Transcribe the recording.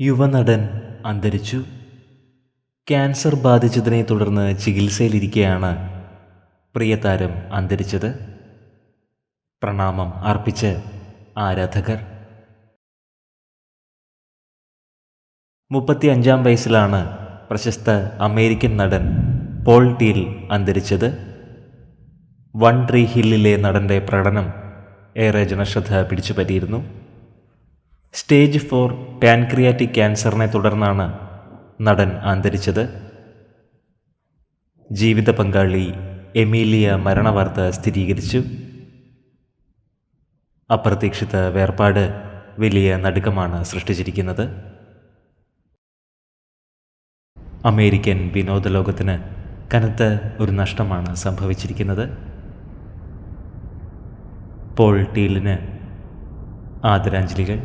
യുവനടൻ അന്തരിച്ചു. ക്യാൻസർ ബാധിച്ചതിനെ തുടർന്ന് ചികിത്സയിലിരിക്കെയാണ് പ്രിയതാരം അന്തരിച്ചത്. പ്രണാമം അർപ്പിച്ച് ആരാധകർ. മുപ്പത്തി അഞ്ചാം വയസ്സിലാണ് പ്രശസ്ത അമേരിക്കൻ നടൻ പോൾ ടീൽ അന്തരിച്ചത്. വൺ ട്രീ ഹില്ലിലെ നടന്റെ പ്രകടനം ഏറെ ജനശ്രദ്ധ പിടിച്ചുപറ്റിയിരുന്നു. സ്റ്റേജ് ഫോർ പാൻക്രിയാറ്റിക് ക്യാൻസറിനെ തുടർന്നാണ് നടൻ അന്തരിച്ചത്. ജീവിത പങ്കാളി എമീലിയ മരണവാർത്ത സ്ഥിരീകരിച്ചു. അപ്രതീക്ഷിത വേർപാട് വലിയ നടുക്കമാണ് സൃഷ്ടിച്ചിരിക്കുന്നത്. അമേരിക്കൻ വിനോദ ലോകത്തിന് കനത്ത ഒരു നഷ്ടമാണ് സംഭവിച്ചിരിക്കുന്നത്. പോൾ ടീലിന് ആദരാഞ്ജലികൾ.